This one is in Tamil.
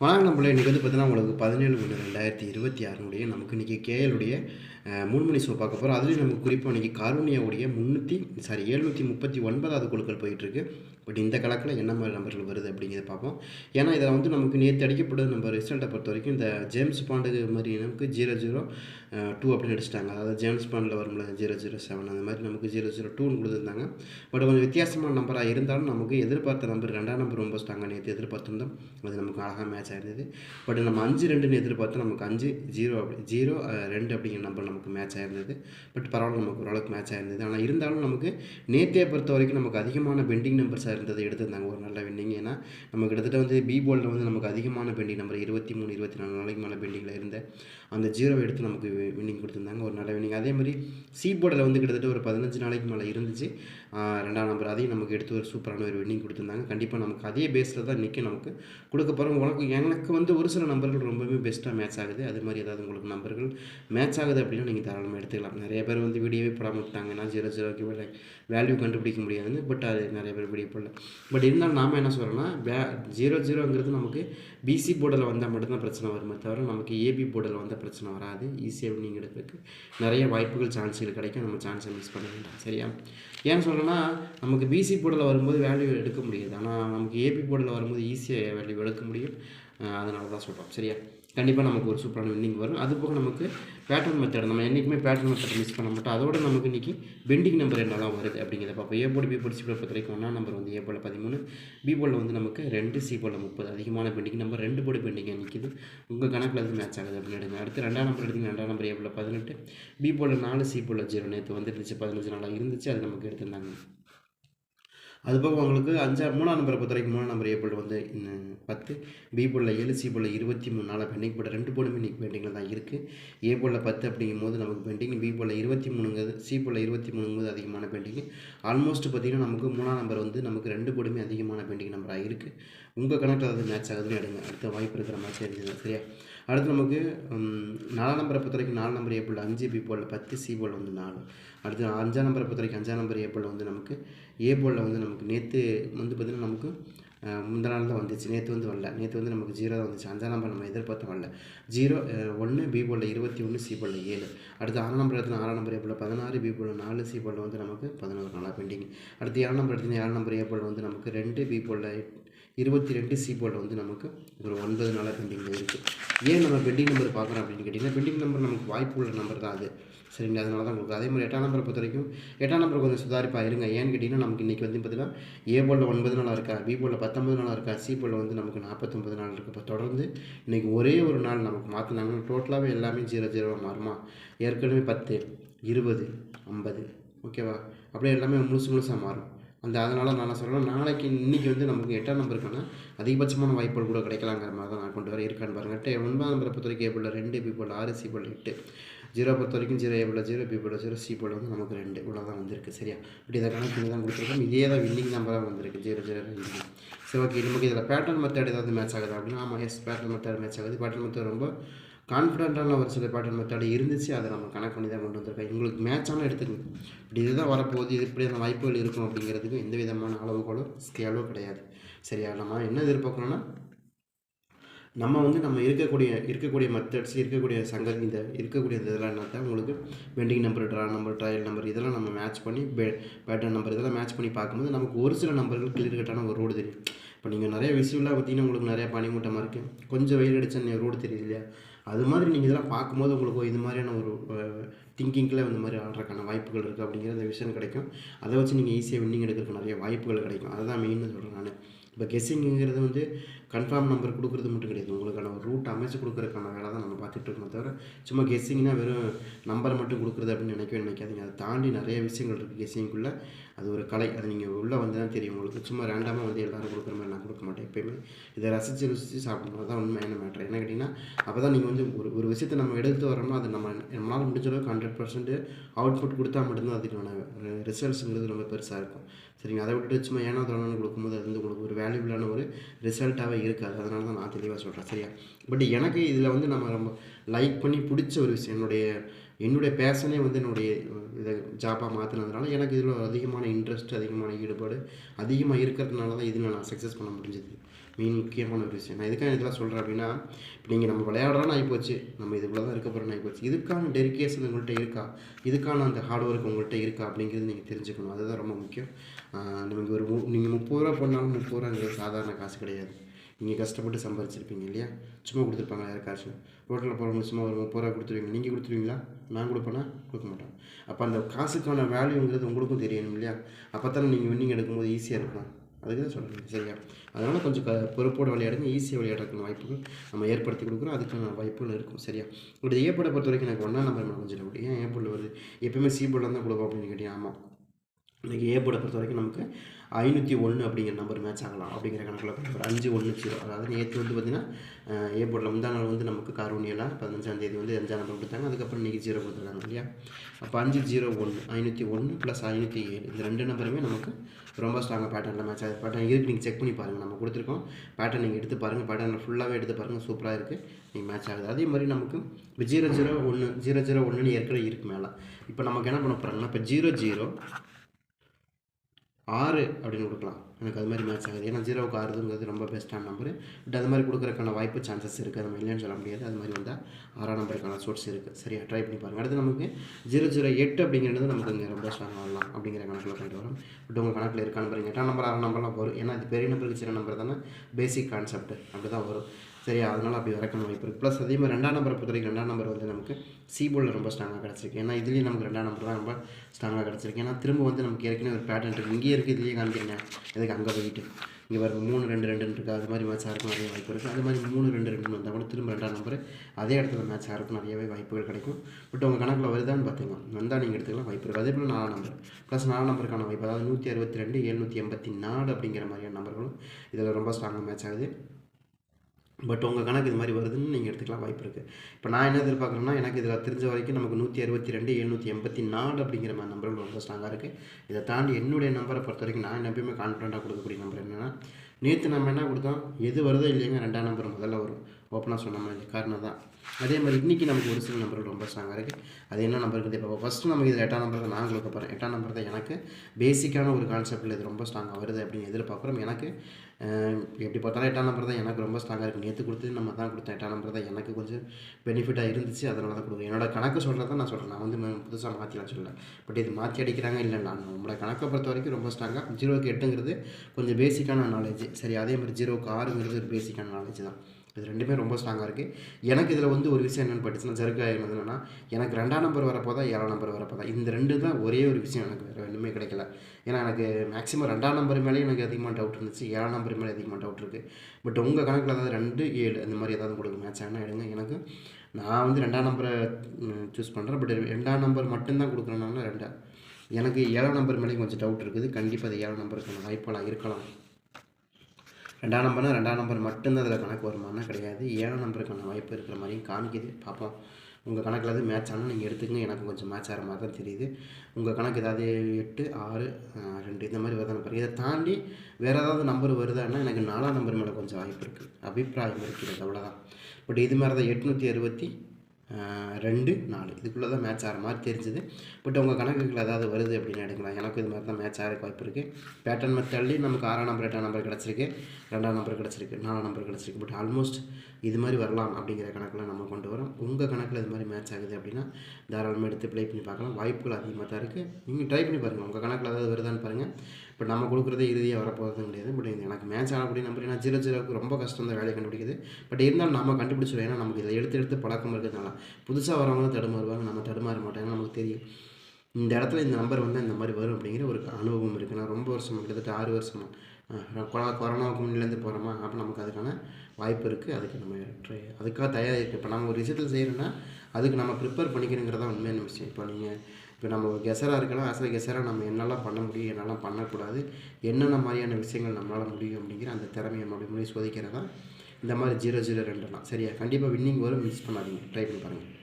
வணக்கம் நம்மள இன்றைக்கி வந்து பார்த்தீங்கன்னா உங்களுக்கு பதினேழு ஒன்று ரெண்டாயிரத்தி இருபத்தி ஆறுனுடைய நமக்கு இன்றைக்கி கேஎலுடைய மூணுமணி ஷோ பார்க்க போகிறோம் அதுலேயும் நமக்கு குறிப்பாக இன்றைக்கி காரூனியாவுடைய முந்நூற்றி சாரி எழுநூற்றி முப்பத்தி ஒன்பதாவது குழுக்கள் போயிட்டுருக்கு. பட் இந்த கணக்கில் என்ன மாதிரி நம்பர்கள் வருது அப்படிங்கிறத பார்ப்போம். ஏன்னா இதில் வந்து நமக்கு நேற்று அடிக்கப்படுது நம்ம ரிசல்ட்டை பொறுத்த வரைக்கும் இந்த ஜேம்ஸ் பாண்டு மாதிரி நமக்கு ஜீரோ ஜீரோ டூ அப்படின்னு அடிச்சிட்டாங்க. அதாவது ஜேம்ஸ் பாண்டில் வரும்ல ஜீரோ ஜீரோ செவன் அந்த மாதிரி நமக்கு ஜீரோ ஜீரோ டூன்னு கொடுத்துருந்தாங்க. பட் கொஞ்சம் வித்தியாசமான நம்பராக இருந்தாலும் நமக்கு எதிர்பார்த்த நம்பர் ரெண்டாம் நம்பர் ரொம்ப வச்சிட்டாங்க நேற்று எதிர்பார்த்திருந்தோம். அது நமக்கு அழகாக மேட்ச் ஆயிருந்தது. பட் நம்ம அஞ்சு ரெண்டுன்னு எதிர்பார்த்தோம் நமக்கு அஞ்சு ஜீரோ அப்படி ஜீரோ ரெண்டு அப்படிங்கிற நம்பர் நம்ம நமக்கு மேட்ச் ஆயிருந்தது. பட் பரவாயில்ல நமக்கு ஓரளவுக்கு மேட்ச் ஆயிருந்தது. ஆனால் இருந்தாலும் நமக்கு நேற்றைய பொறுத்த வரைக்கும் நமக்கு அதிகமான பெண்டிங் நம்பர்ஸாக இருந்தது எடுத்திருந்தாங்க. ஒரு நல்ல வின்னிங் ஏன்னா நம்ம கிட்டத்தட்ட வந்து பி போர்டில் வந்து நமக்கு அதிகமான பெண்டிங் நம்பர் இருபத்தி மூணு இருபத்தி நாலு நாளைக்கு மேலே பெண்டிங்கில் இருந்த அந்த ஜீரோவை எடுத்து நமக்கு வின்னிங் கொடுத்துருந்தாங்க. ஒரு நல்ல வின்னிங் அதே மாதிரி சி போர்டில் வந்து கிட்டத்தட்ட ஒரு பதினஞ்சு நாளைக்கு மேலே இருந்துச்சு. ரெண்டாம் நம்பர் அதையும் நமக்கு எடுத்து ஒரு சூப்பரான ஒரு வின்னிங் கொடுத்துருந்தாங்க. கண்டிப்பாக நமக்கு அதே பேஸில் தான் நிற்க நமக்கு. கொடுக்க போகிறோம் உனக்கு எனக்கு வந்து ஒரு சில நம்பர்கள் ரொம்பவே பெஸ்ட்டாக மேட்ச் ஆகுது. அது மாதிரி ஏதாவது உங்களுக்கு நம்பர்கள் மேட்ச் ஆகுது அப்படின்னு நீங்கள் தாராளமாக எடுத்துக்கலாம். நிறைய பேர் வந்து வீடியோவே போடாமல் விட்டாங்கன்னா ஜீரோ ஜீரோக்கு வேல்யூ கண்டுபிடிக்க முடியாது பட் அது நிறைய பேர் வீடியோ போடல. பட் இருந்தாலும் நாம் என்ன சொல்கிறோம்னா வே ஜீரோ ஜீரோங்கிறது நமக்கு பிசி போர்டில் வந்தால் மட்டும்தான் பிரச்சனை வருமே தவிர நமக்கு ஏபி போர்டில் வந்தால் பிரச்சனை வராது. ஈஸியாக நீங்கள் எடுக்கிறதுக்கு நிறைய வாய்ப்புகள் சான்ஸுகள் கிடைக்கும். நம்ம சான்ஸை மிஸ் பண்ண வேண்டாம். சரியா? ஏன் சொல்கிறேன்னா நமக்கு பிசி போர்டில் வரும்போது வேல்யூ எடுக்க முடியாது. ஆனால் நமக்கு ஏபி போர்டில் வரும்போது ஈஸியாக வேல்யூ எடுக்க முடியும். அதனால தான் சொல்கிறோம் சரியா? கண்டிப்பாக நமக்கு ஒரு சூப்பரான வின்னிங் வரும். அது போக நமக்கு பேட்டர்ன் மெத்தட் நம்ம என்றைக்குமே பேட்டர்ன் மெத்தட் மிஸ் பண்ண மாட்டோம். அதோட நமக்கு இன்றைக்கி பெண்டிங் நம்பர் என்னெல்லாம் வருது அப்படிங்கிறத பார்ப்போம். A board B board C board பொறுத்த வரைக்கும் ஒன்றா நம்பர் வந்து ஏ போல் பதிமூணு. பி போர்டில் வந்து நமக்கு ரெண்டு சி போர்டில் முப்பது. அதிகமான பெண்டிங் நம்பர் ரெண்டு போர்டு பெண்டிங்காக நிற்கிது உங்கள் கணக்கில் அது மேட்ச் ஆகுது அப்படின்னு எடுங்க. அடுத்து ரெண்டாம் நம்பர் எடுத்துங்க ரெண்டாம் நம்பர் ஏ போல் பதினெட்டு. பி போர்டில் நாலு சி போர்டில் ஜீரோ. நேற்று வந்துருந்துச்சு பதினஞ்சு நாளாக இருந்துச்சு. அது நமக்கு எடுத்திருந்தாங்க. அது போக உங்களுக்கு அஞ்சா மூணாம் நம்பரை பொறுத்த வரைக்கும் மூணாம் நம்பர் ஏ போல் வந்து பத்து பி போலில் ஏழு சி போலில் இருபத்தி மூணு நாளாக பெண்டிங் போட்டு ரெண்டு போலுமே இன்றைக்கி பெண்டிங்கில் தான் இருக்குது ஏ போலில் பத்து அப்படிங்கும் போது நமக்கு பெண்டிங் பி போலில் இருபத்தி மூணுங்கிறது சி போலில் இருபத்தி மூணுங்கிறது அதிகமான பெண்டிங் ஆல்மோஸ்ட் பார்த்திங்கன்னா நமக்கு மூணாம் நம்பர் வந்து நமக்கு ரெண்டு போலுமே அதிகமான பெண்டிங் நம்பராக இருக்குது உங்கள் கணக்கில் அது மேட்ச் ஆகுதுன்னு எடுங்க. அடுத்த வாய்ப்பு இருக்கிற மாதிரி தெரிஞ்சது சரியா? அடுத்து நமக்கு நாலாம் நம்பரை பொறுத்த வரைக்கும் நாலு நம்பர் ஏ அஞ்சு பி போலில் பத்து சி போல் வந்து நாலு. அடுத்து அஞ்சாம் நம்பரை பொறுத்த வரைக்கும் அஞ்சாம் நம்பர் ஏ வந்து நமக்கு ஏ போலில் வந்து நமக்கு நேற்று வந்து பார்த்திங்கன்னா நமக்கு முந்த நாள் தான் வந்துச்சு. நேற்று வந்து வரல. நேற்று வந்து நமக்கு ஜீரோ தான் வந்துச்சு. அஞ்சாம் நம்பர் நம்ம எதிர்பார்த்தோம் வரல. ஜீரோ ஒன்று பி போலில் இருபத்தி ஒன்று சி போலில் ஏழு. அடுத்து ஆறாம் நம்பர் எடுத்து ஆறாம் நம்பர் ஏ பதினாறு பி போலில் நாலு சி போலில் வந்து நமக்கு பதினோரு நாளாக பெண்டிங் அடுத்து ஏழாம் நம்பர் எடுத்து ஏழாம் நம்பர் ஏ வந்து நமக்கு ரெண்டு பி போலில் இருபத்தி ரெண்டு சி போர்டில் வந்து நமக்கு ஒரு ஒன்பது நாளாக பெண்டிங்கில் இருக்குது ஏன் நம்ம பெண்டிங் நம்பர் பார்க்குறோம் அப்படின்னு கேட்டிங்கன்னா பெண்டிங் நம்பர் நமக்கு வாய்ப்பு உள்ள நம்பர் தான் அது. சரிங்களா? அதனால தான் உங்களுக்கு அதே மாதிரி எட்டாம் நம்பரை பொறுத்த வரைக்கும் எட்டாம் நம்பர் கொஞ்சம் சுதாரிப்பாக இருங்க. ஏன்னு கேட்டிங்கன்னா நமக்கு இன்றைக்கி வந்து பார்த்தீங்கன்னா ஏ போலில் ஒன்பது நாளாக இருக்கா? பி போலில் பத்தொம்பது நாளாக இருக்கா? சி போலில் வந்து நமக்கு நாற்பத்தொம்பது நாள் இருக்குது இப்போ தொடர்ந்து இன்றைக்கி ஒரே ஒரு நாள் நமக்கு மாற்றினாங்கன்னா டோட்டலாகவே எல்லாமே ஜீரோ ஜீரோவாக மாறுமா? ஏற்கனவே பத்து இருபது ஐம்பது. ஓகேவா அப்படியே எல்லாமே முழுசு முழுசாக மாறும். அந்த அதனால் நான் சொல்கிறேன் நாளைக்கு இன்றைக்கி வந்து நமக்கு எட்டாம் நம்பருக்கான அதிகபட்சமான வாய்ப்புகள் கூட கிடைக்கலாங்கிற மாதிரி தான் நான் கொண்டு வர இருக்கான்னு பாருங்கள் எட்டு ஒன்பதாம் நம்பரை பொறுத்த வரைக்கும் ஏபிள் ரெண்டு பீப்பிள் ஆறு சி எட்டு. ஜீரோ பொறுத்த வரைக்கும் zero able zero people zero C வந்து நமக்கு ரெண்டு இவ்வளோ தான் வந்திருக்கு சரியா? இப்படி இதை கணக்கு தான் கொடுத்துருக்கோம். இதே தான் வின்னிங் நம்பராக வந்திருக்கு ஜீரோ ஜீரோ ரெண்டு. சரி ஓகே நமக்கு இதில் பேட்டர்ன் மெத்தட் ஏதாவது மேட்ச் ஆகுது அப்படின்னா ஆமாம் எஸ் பேட்டர்ன் மெத்தட் மேட்ச் ஆகுது. பேட்டர்ன் மெத்தட் ரொம்ப கான்ஃபிடென்ட்டான ஒரு சில பேட்டர்ன் மெத்தட் இருந்துச்சு அதை நம்ம கணக்கு பண்ணி தான் கொண்டு வந்திருக்கோம். உங்களுக்கு மேட்சான எடுத்துக்கங்க இப்படி இதுதான் வரப்போகுது இது இப்படியான வாய்ப்புகள் இருக்கும் அப்படிங்கிறதுக்கு எந்த விதமான அளவுகளோ ஸ்கேலோ கிடையாது. சரியா? நம்ம என்ன எதிர்பார்க்கணும்னா நம்ம வந்து நம்ம இருக்கக்கூடிய இருக்கக்கூடிய மெத்தட்ஸ் இருக்கக்கூடிய சங்க இந்த இருக்கக்கூடிய இந்த இதெல்லாம் என்னத்தான் உங்களுக்கு pending number draw number trial number இதெல்லாம் நம்ம மேட்ச் பண்ணி பே பேட்டர்ன் நம்பர் இதெல்லாம் மேட்ச் பண்ணி பார்க்கும்போது நமக்கு ஒரு சில நம்பர்கள் கிளியர் கட்டான ஒரு ரோடு தெரியும். இப்போ நீங்கள் நிறைய விஷயம்லாம் பார்த்தீங்கன்னா உங்களுக்கு நிறைய பனிமூட்டமாக இருக்குது கொஞ்சம் வெயில் அடிச்ச ரோடு தெரியுது இல்லையா? அது மாதிரி நீங்கள் இதெல்லாம் பார்க்கும்போது உங்களுக்கு இது மாதிரியான ஒரு திங்கிங்கில் இந்த மாதிரி ஆடுறதுக்கான வாய்ப்புகள் இருக்குது அப்படிங்கிற அந்த விஷயம் கிடைக்கும். அதை வச்சு நீங்கள் ஈஸியாக வின்னிங் எடுக்கிறதுக்கு நிறைய வாய்ப்புகள் கிடைக்கும். அதுதான் மெயின்னு சொல்கிறேன் நான். இப்போ கெஸ்ஸிங்கிறது வந்து கன்ஃபார்ம் நம்பர் கொடுக்குறது மட்டும் கிடையாது. உங்களுக்கான ஒரு ரூட் அமைச்சு கொடுக்குறதுக்கான வேலை தான் நம்ம பார்த்துட்டு இருக்கோம் தவிர சும்மா கெஸ்ஸிங்னா வெறும் நம்பர் மட்டும் கொடுக்குறது அப்படின்னு நினைக்கவே நினைக்காதீங்க. அதை தாண்டி நிறைய விஷயங்கள் இருக்குது கெஸ்ஸிங்குள்ளே அது ஒரு கலை. அது நீங்கள் உள்ளே வந்து தான் தெரியும். உங்களுக்கு சும்மா ரேண்டமாக வந்து எல்லோரும் கொடுக்குற மாதிரி நான் கொடுக்க மாட்டேன். எப்பயுமே இதை ரசித்து ருசித்து சாப்பிடணும். தான் உண்மையான மேட்ரு என்ன கேட்டிங்கன்னா அப்போ தான் நீங்கள் வந்து ஒரு ஒரு விஷயத்தை நம்ம எடுத்து வரோம்னா அது நம்ம நம்மளால் முடிஞ்ச அளவுக்கு ஹண்ட்ரட் பர்சன்ட் அவுட்புட் கொடுத்தா மட்டும்தான் அதுக்கான ரிசல்ட்ஸுங்கிறது ரொம்ப பெருசாக இருக்கும். சரிங்க அதை விட்டுட்டு சும்மா ஏனோ தானோன்னு கொடுக்கும்போது அது வந்து உங்களுக்கு ஒரு வேல்யூபிளான ஒரு ரிசல்ட்டாகவே இருக்காது. அதனால தான் நான் தெளிவாக சொல்கிறேன் சரியா? பட் எனக்கு இதில் வந்து நம்ம ரொம்ப லைக் பண்ணி பிடிச்ச ஒரு விஷயம் என்னுடைய என்னுடைய பேஷனே வந்து என்னுடைய இதை ஜாப்பாக மாற்றினதுனால எனக்கு இதில் அதிகமான இன்ட்ரெஸ்ட் அதிகமான ஈடுபாடு அதிகமாக இருக்கிறதுனால தான் இதில் நான் சக்ஸஸ் பண்ண முடிஞ்சது. மெயின் முக்கியமான ஒரு விஷயம். நான் எதுக்காக இதெல்லாம் சொல்கிறேன் அப்படின்னா இப்போ நீங்கள் நம்ம விளையாடுறோன்னு ஆகிப்போச்சு நம்ம இதுக்குள்ள தான் இருக்க போகிறோன்னு ஆகிப்போச்சு இதுக்கான டெடிக்கேஷன் உங்கள்கிட்ட இருக்கா? இதுக்கான அந்த ஹார்ட் ஒர்க் உங்கள்கிட்ட இருக்கா? அப்படிங்கிறது நீங்கள் தெரிஞ்சுக்கணும். அதுதான் ரொம்ப முக்கியம். நீங்கள் ஒரு நீங்கள் முப்பது ரூபா பண்ணாலும் முப்பது ரூபாங்கிறது சாதாரண காசு கிடையாது. நீங்கள் கஷ்டப்பட்டு சம்பாரிச்சிருப்பீங்க இல்லையா? சும்மா கொடுத்துருப்பாங்க யாருக்காச்சும் காசு. ரோட்டில் போகிறவங்க சும்மா ஒரு முப்பது ரூபா கொடுத்துருவீங்க. நீங்கள் கொடுத்துருவீங்களா? நான் கொடுப்பேனா? கொடுக்க மாட்டேன். அப்போ அந்த காசுக்கான வேல்யூங்கிறது உங்களுக்கும் தெரியணும் இல்லையா? அப்போ தானே நீங்கள் வின்னிங் எடுக்கும்போது ஈஸியாக இருக்கும். அதுக்கு தான் சொல்கிறேன் சரியா? அதனால் கொஞ்சம் க பொறுப்போடு விளையாடுங்க ஈஸியாக விளையாடுறதுக்கு வாய்ப்புகள் நம்ம ஏற்படுத்தி கொடுக்குறோம். அதுக்கான வாய்ப்புகள் இருக்கும். சரியா? இப்படி ஏ போர்டை பொறுத்த வரைக்கும் எனக்கு ஒன்றா நம்பர் மேலே கொஞ்சம் ஏன் ஏ போர்டில் வருது. எப்பயுமே சி போர்டில் தான் கொடுப்போம் அப்படின்னு கேட்டீங்க ஆமாம் இன்றைக்கி ஏ போர்டை பொறுத்த வரைக்கும் நமக்கு ஐநூற்றி ஒன்று அப்படிங்கிற நம்பர் மேட்ச் ஆகலாம் அப்படிங்கிற கணக்கில் ஒரு அஞ்சு ஒன்று ஜீரோ அதாவது நேற்று வந்து பார்த்திங்கன்னா ஏ போர்டில் முந்தா நாள் வந்து நமக்கு காரூனியெல்லாம் பதினஞ்சாம் தேதி வந்து அஞ்சாம் நம்பர் கொடுத்தாங்க. அதுக்கப்புறம் இன்றைக்கி ஜீரோ கொடுத்துருக்காங்க இல்லையா? அப்போ அஞ்சு ஜீரோ ஒன்று ஐநூற்றி ஒன்று ப்ளஸ் ஐநூற்றி ஏழு. இந்த ரெண்டு நம்பருமே நமக்கு ரொம்ப ஸ்ட்ராங்காக பேட்டர்னில் மேட்ச் ஆகுது. பேட்டர்ன் இருக்கு நீங்கள் செக் பண்ணி பாருங்கள் நம்ம கொடுத்துருக்கோம். பேட்டர்ன் நீங்கள் எடுத்து பாருங்கள் பேட்டர்னில் ஃபுல்லாகவே எடுத்து பாருங்கள் சூப்பராக இருக்குது நீங்கள் மேட்ச் ஆகுது. அதே மாதிரி நமக்கு இப்போ ஜீரோ ஜீரோ ஒன்று ஜீரோ ஜீரோ ஒன்றுன்னு ஏற்கனவே இருக்குது மேலே. இப்போ நமக்கு என்ன பண்ண போகிறாங்கன்னா இப்போ ஜீரோ ஜீரோ ஆறு அப்படின்னு கொடுக்கலாம். எனக்கு அது மாதிரி மேட்ச் ஆகுது. ஏன்னா ஜீரோவுக்கு ஆறுதுங்கிறது ரொம்ப பெஸ்ட்டான நம்பர் பட் அது மாதிரி கொடுக்குறக்கான வாய்ப்பு சான்சஸ் இருக்குது நம்ம இல்லைன்னு சொல்ல முடியாது. அது மாதிரி வந்தால் ஆறாம் நம்பருக்கான சோர்ஸ் இருக்குது சரியா? ட்ரை பண்ணி பாருங்கள் அடுத்து நமக்கு ஜீரோ ஜீரோ எட்டு அப்படிங்கிறது நமக்கு இங்கே ரொம்ப ஸ்ட்ராங் வரலாம். அப்படிங்கிற கணக்கில் போயிட்டு வரும். பட் உங்கள் கணக்கில் இருக்கான்னு பாருங்கள் எட்டாம் நம்பர் ஆறாம் நம்பர்லாம் வரும் ஏன்னா இது பெரிய நம்பருக்கு சின்ன நம்பர் தானே. பேசிக் கான்செப்ட் அப்படி தான் வரும். சரியா அதனால் அப்படி வரக்கணும். வாய்ப்பு இருக்குது ப்ளஸ் அதே மாதிரி ரெண்டாம் நம்பரை பொறுத்த வரைக்கும் ரெண்டாம் நம்பர் வந்து நமக்கு சி ரொம்ப ஸ்ட்ராங்காக கிடச்சிருக்கு. ஏன்னா இதுலேயும் நமக்கு ரெண்டாம் நம்பர் தான் ரொம்ப ஸ்ட்ராங்காக கிடச்சிருக்கு. ஏன்னா திரும்ப வந்து நமக்கு ஏற்கனவே ஒரு பேட்டர்ன் இருக்குது இங்கேயே இருக்குது இதுலேயே காமிக்கிறேன் எதுக்கு அங்கே போயிட்டு? இங்கே வரும் மூணு ரெண்டு ரெண்டுன்னு இருக்குது அது மாதிரி மேட்ச் ஆகிறதுக்கு நிறைய வாய்ப்பு இருக்குது அது மாதிரி மூணு ரெண்டு ரெண்டுன்னு வந்தால் கூட திரும்ப ரெண்டாம் நம்பர் அதே இடத்துல மேட்ச் ஆகிறதுக்கு நிறையவே வாய்ப்புகள் கிடைக்கும். பட் உங்கள் கணக்கில் வருதான்னு பார்த்தீங்கன்னா வந்தால் நீங்கள் எடுத்துக்கலாம். வாய்ப்பு இருக்குது அதே போல் நாலாம் நம்பர் ப்ளஸ் நாலாம் நம்பருக்கான வாய்ப்பு அதாவது நூற்றி அறுபத்தி ரெண்டு எழுநூற்றி எண்பத்தி நாலு அப்படிங்கிற மாதிரியான நம்பர்களும் இதில் ரொம்ப ஸ்ட்ராங்காக மேட்ச் ஆகுது. பட் உங்கள் கணக்கு இது மாதிரி வருதுன்னு நீங்கள் எடுத்துக்கலாம் வாய்ப்பு இருக்குது இப்போ நான் என்ன எதிர்பார்க்குறேன்னா எனக்கு இதில் தெரிஞ்ச வரைக்கும் நமக்கு நூற்றி அறுபத்தி ரெண்டு எழுநூற்றி எண்பத்தி நாலு அப்படிங்கிற மாதிரி நம்பர்கள் ரொம்ப ஸ்ட்ராங்காக இருக்குது இதை தாண்டி என்னுடைய நம்பரை பொறுத்த வரைக்கும் நான் எப்பயுமே கான்ஃபிடண்ட்டாக கொடுக்கக்கூடிய நம்பர் என்னென்னா நேற்று நம்ம என்ன கொடுத்தோம்? எது வருதோ இல்லைங்க ரெண்டாம் நம்பர் முதல்ல வரும். ஓப்பனாக சொன்ன மாதிரி காரணம் தான் அதே மாதிரி இன்றைக்கி நமக்கு ஒரு சில நம்பர்கள் ரொம்ப ஸ்ட்ராங்காக இருக்குது அது என்ன நம்பர் இருக்குது இப்போ ஃபஸ்ட்டு நமக்கு இதில் எட்டாம் நம்பர் தான் நான் கொடுக்க போகிறேன் எட்டாம் நம்பர் தான் எனக்கு பேசிக்கான ஒரு கான்செப்டில் இது ரொம்ப ஸ்ட்ராங்காக வருது அப்படின்னு எதிர்பார்க்குறோம். எனக்கு எப்படி பார்த்தாலும் எட்டாம் நம்பர் தான் எனக்கு ரொம்ப ஸ்ட்ராங்காக இருக்குது நேற்று கொடுத்து நம்ம தான் கொடுத்தேன் எட்டாம் நம்பர் தான் எனக்கு கொஞ்சம் பெனிஃபிட்டாக இருந்துச்சு. அதனால தான் கொடுக்குறேன். என்னோட கணக்கு சொல்கிறது தான் நான் சொல்கிறேன் நான் வந்து புதுசாக மாற்றிலாம் சொல்லலை. பட் இது மாற்றி அடிக்கிறாங்க இல்லை நான் நம்மளோட கணக்கை பொறுத்த வரைக்கும் ரொம்ப ஸ்ட்ராங்காக ஜீரோக்கு எட்டுங்கிறது கொஞ்சம் பேசிக்கான நாலேஜ் சரி அதே மாதிரி ஜீரோக்கு ஆறுங்கிறது ஒரு பேசிக்கான நாலேஜ் தான். இது ரெண்டுமே ரொம்ப ஸ்ட்ராங்காக இருக்குது எனக்கு இதில் வந்து ஒரு விஷயம் என்னென்னு பட்டுச்சுன்னா ஜருக்காக என்னதுன்னா எனக்கு ரெண்டாம் நம்பர் வரப்போ தான் ஏழாம் நம்பர் வரப்போ தான் இந்த ரெண்டு தான் ஒரே ஒரு விஷயம் எனக்கு வேறு ரெண்டுமே கிடைக்கல. ஏன்னா எனக்கு மேக்ஸிமம் ரெண்டாம் நம்பர் மேலே எனக்கு அதிகமாக டவுட் இருந்துச்சு ஏழாம் நம்பர் மேலே அதிகமாக டவுட் இருக்குது பட் உங்கள் கணக்கில் ஏதாவது ரெண்டு ஏழு அந்த மாதிரி ஏதாவது கொடுங்க மேட்ச் ஆனால் எடுங்க. எனக்கு நான் வந்து ரெண்டாம் நம்பரை சூஸ் பண்ணுறேன் பட் ரெண்டாம் நம்பர் மட்டும்தான் கொடுக்குறேன்னா ரெண்டா? எனக்கு ஏழாம் நம்பர் மேலேயும் கொஞ்சம் டவுட் இருக்குது. கண்டிப்பாக அது ஏழாம் நம்பருக்கான வாய்ப்பெல்லாம் இருக்கலாம். ரெண்டாம் நம்பர்னால் ரெண்டாம் நம்பர் மட்டும்தான் அதில் கணக்கு வருமானா கிடையாது. ஏழாம் நம்பருக்கான வாய்ப்பு இருக்கிற மாதிரியும் காமிக்குது. பார்ப்போம். உங்கள் கணக்கில் எது மேட்ச் ஆனால் நீங்கள் எடுத்துக்கங்க. எனக்கு கொஞ்சம் மேட்ச் ஆகிற மாதிரி தான் தெரியுது. உங்கள் கணக்கு ஏதாவது எட்டு ஆறு ரெண்டு இந்த மாதிரி வருதான்னு நம்பர் இதை தாண்டி வேறு ஏதாவது நம்பர் வருதான்னா எனக்கு நாலாம் நம்பர் மேலே கொஞ்சம் வாய்ப்பு இருக்குது. அபிப்பிராயம் இருக்கிறது அவ்வளோதான் பட் இது மாதிரி தான் எட்நூற்றி அறுபத்தி ரெண்டு நாலு. இதுக்குள்ளே தான் மேட்ச் ஆகிற மாதிரி தெரிஞ்சுது. பட் உங்கள் கணக்குகள் ஏதாவது வருது அப்படின்னு எடுக்கலாம். எனக்கும் இது மாதிரி தான் மேட்ச் ஆகிற வாய்ப்பு இருக்குது பேட்டர்ன் மெத்தட்லேயும் நமக்கு ஆறாம் நம்பர் எட்டாம் நம்பர் கிடச்சிருக்கு. ரெண்டாம் நம்பர் கிடச்சிருக்கு. நாலாம் நம்பர் கிடச்சிருக்கு. பட் ஆல்மோஸ்ட் இது மாதிரி வரலாம் அப்படிங்கிற கணக்கில் நம்ம கொண்டு வரோம். உங்கள் கணக்கில் இது மாதிரி மேட்ச் ஆகுது அப்படின்னா தாராளமாக எடுத்து ப்ளே பண்ணி பார்க்கலாம். வாய்ப்புகள் அதிகமாக தான் இருக்குது நீங்கள் ட்ரை பண்ணி பாருங்கள் உங்கள் கணக்கில் ஏதாவது வருதான்னு பாருங்கள் இப்போ நம்ம கொடுக்குறதே இறுதியாக வரப்போகிறது கிடையாது. பட் எனக்கு மேட்ச் ஆகக்கூடிய நம்பர் ஏன்னா ஜீரோ ஜீரோக்கு ரொம்ப கஷ்டம் தான் வேலையை கண்டுபிடிக்குது பட் இருந்தாலும் நம்ம கண்டுபிடிச்சிடும் ஏன்னா நமக்கு இதை எடுத்து எடுத்து பழக்கம் இருக்கிறதுனால. புதுசாக வரவங்க தடுமாறுவாங்க. நம்ம தடுமாற ஏன்னா நமக்கு தெரியும். இந்த இடத்துல இந்த நம்பர் வந்து இந்த மாதிரி வரும் அப்படிங்கிற ஒரு அனுபவம் இருக்குது நான் ரொம்ப வருஷமாக கிட்டத்தட்ட ஆறு வருஷமாக கொரோனாவுக்கு முன்னிலேருந்து போகிறோமா அப்போ நமக்கு அதுக்கான வாய்ப்பு இருக்குது அதுக்கு நம்ம ட்ரை அதுக்காக தயாராக இருக்குது இப்போ நம்ம ஒரு விஷயத்தில் செய்கிறோன்னா அதுக்கு நம்ம ப்ரிப்பேர் பண்ணிக்கணுங்கிறதா உண்மையான விஷயம். இப்போ நீங்கள் இப்போ நம்ம கெசராக இருக்கலாம் ஆஸ் கெசராக நம்ம என்னெல்லாம் பண்ண முடியும் என்னெல்லாம் பண்ணக்கூடாது என்னென்ன மாதிரியான விஷயங்கள் நம்மளால் முடியும் அப்படிங்கிற அந்த திறமையை மறுபடியும் சோதிக்கிறதா இந்த மாதிரி ஜீரோ ஜீரோ ரெண்டுலாம் சரியா? கண்டிப்பாக வின்னிங் வரும் மிஸ் பண்ணாதீங்க. ட்ரை பண்ணி பாருங்கள்